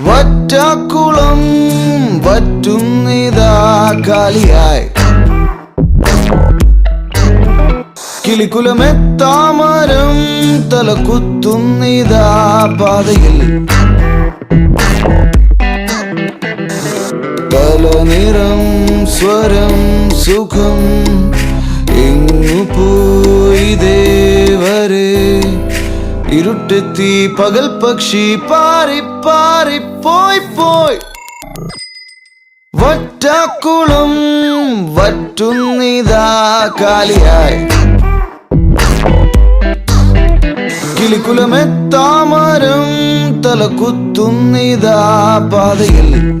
വറ്റാക്കുളം വറ്റുന്നിതാ കാലിയായി. കിളിക്കുലമെത്താമരം തലകുത്തുന്നിതാ പാതയിൽ. പല നിറം സ്വരം സുഖം ഇങ്ങു പോയി ദേവരേ? ഇരുട്ടെത്തി പകൽ പക്ഷി പാറി പാറി പോയി പോയി. വറ്റാക്കുളം വറ്റുന്നിതാ കാലിയായി. കിളിക്കുലമെത്താമരം തല കുത്തുന്നിതാ പാതയിൽ.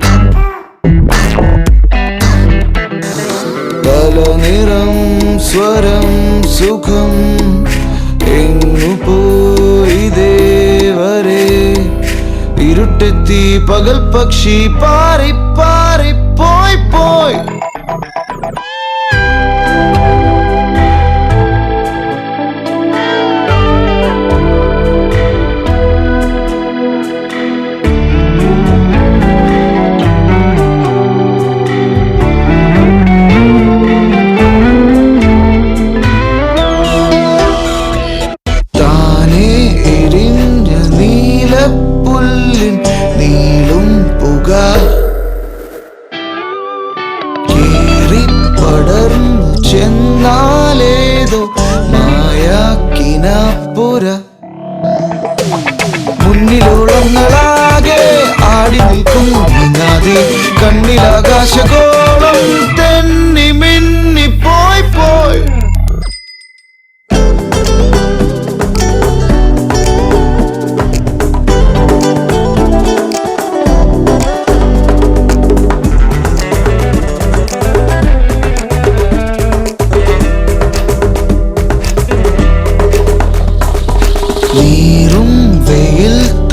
തല നിറം സ്വരം സുഖം ഇരുട്ടെത്തി പകൽ പക്ഷി പാറി പാറി പോയി പോയി താനേ ചെന്നാലേതോ മായാക്കിനപ്പുര മുന്നിലോളങ്ങളാകെ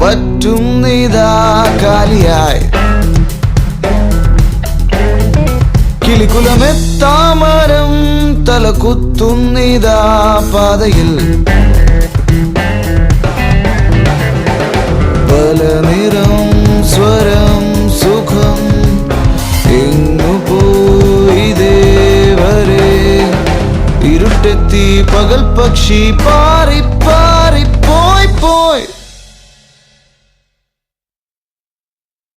വറ്റും നിതാ കാലിയായി. കിളികുലമെത്താമരം തല കുത്തുന്നിതാ പാതയിൽ. പല നിറം സ്വരം സുഖം എങ്ങു പോയി ദേവരെ ഇരുട്ടെത്തി പകൽ പക്ഷി പാറി